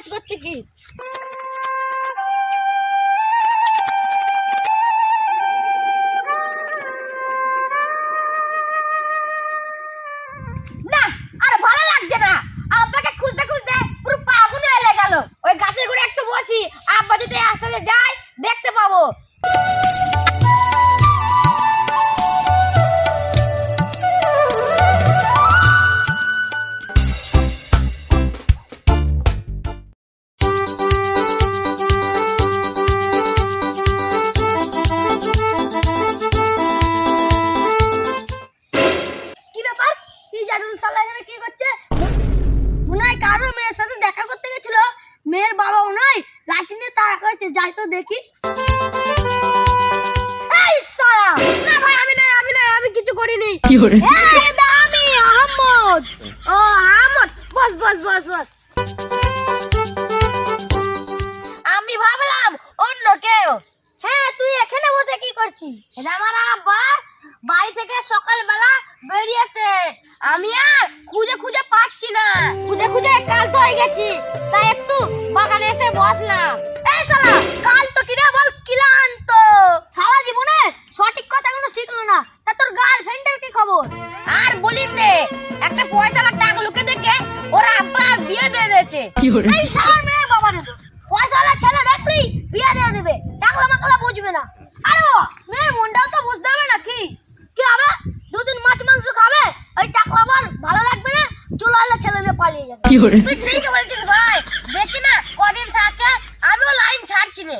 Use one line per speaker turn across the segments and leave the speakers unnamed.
কাজ করছে কি? না, আর ভালো লাগছে না। ওই গাছের গুড়ে একটু বসি। আব্বা যদি আস্তে যায়, দেখতে পাবো। জানুন এখানে কি করছে? মেয়ের সাথে দেখা করতে গেছিল। মেয়ের বাবা মনে লাঠি নিয়ে করেছে। যাই তো দেখি। এই সালা! না ভাই আমি আমি আমি কিছু করিনি। কি করে? আমি আহমদ ও আহমদ বস বস বস বস। আমি ভাবলাম অন্য কেউ। হ্যাঁ তুই এখানে বসে কি করছিস? এটা আমার আব্বা বাড়ি থেকে সকালবেলা বেরিয়েছে। আমি আর খুঁজে খুঁজে পাচ্ছি না। খুঁজে খুঁজে কাল তো হয়ে গেছি। তাই একটু বাগানে এসে বসলাম। এই শালা কাল তো কিরে বল ক্লান্ত? সারা জীবনে সঠিক কথা কোনো শিখলো না। তা তোর গার্লফ্রেন্ডের কি খবর? আর বলিন রে একটা পয়সার টাকা লুকে দেখে ওর আব্বা বিয়ে দিয়ে দিয়েছে। এই সালার মেয়ে বাবা তো পয়সাওয়ালা ছেলে দেখলি বিয়ে দিয়ে দেবে। টাকলা মাকলা বুঝবে না। আরে বাবা মেয়ের মনটাও তো বুঝতে হবে নাকি কি হবে দুদিন মাছ মাংস খাবে ওই টাকলা আমার ভালো লাগবে না চলো আল্লাহ ছেলে মেয়ে পালিয়ে যাবে fiore, তুই ঠিকই বলছিস ভাই। দেখি না কদিন থাকে আমিও লাইন ছাড়ছি রে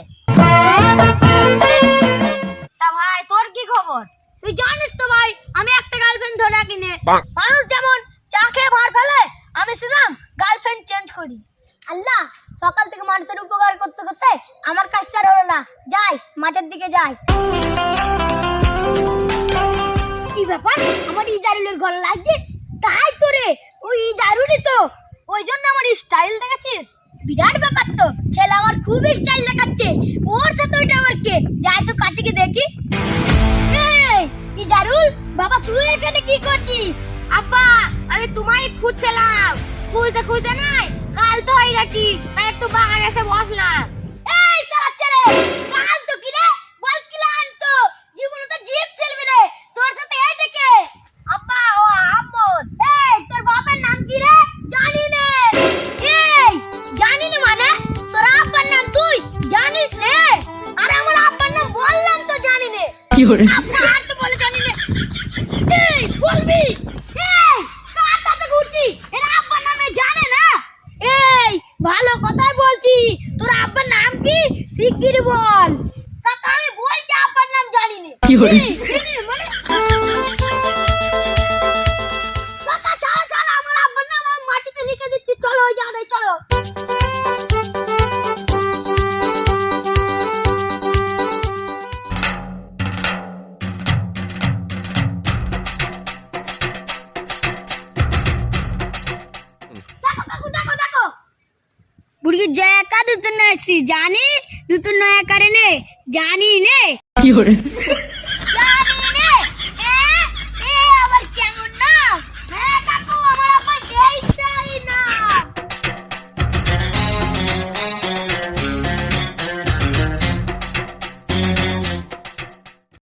তা ভাই তোর কি খবর? তুই জানিস তো ভাই আমি একটা গার্লফ্রেন্ড ধরে রাখি নে মানুষ যেমন চা খেয়ে ভার ফেলে আমি শুনলাম গার্লফ্রেন্ড চেঞ্জ করি। আল্লাহ সকাল থেকে মানুষের উপকার করতে করতে আমার কাজটা হলো না। যাই মাঠের দিকে যাই। কি ব্যাপার? আমার ইজারুলের ঘর লাগছে? তাই তো রে ওই ইজারুলই তো। ওই জন্য আমার স্টাইল দেখাচ্ছিস? বিরাট ব্যাপার তো। ছেলে আমার খুব স্টাইল দেখাচ্ছে। ওর সাথে ওইটা আমার কে? যাই তো কাছে গিয়ে দেখি। কি ইজারুল বাবা তুই এখানে কি করছিস? আব্বা, আমি তোমায় খুঁজছিলাম। খুঁজতে খুঁজতে নাই, কাল তো হয়ে গেছি, তাই একটু বাগানে এসে বসলাম। কার। ভালো কথাই বলছি। তোর আব্বার নাম কি? শিগগির বল। কাকা আমি বলছি আব্বার নাম জানি নে। কি বুড়ি জয়কা দুটো নয় জানি দুটো নয় কারণে জানি নে। fiore,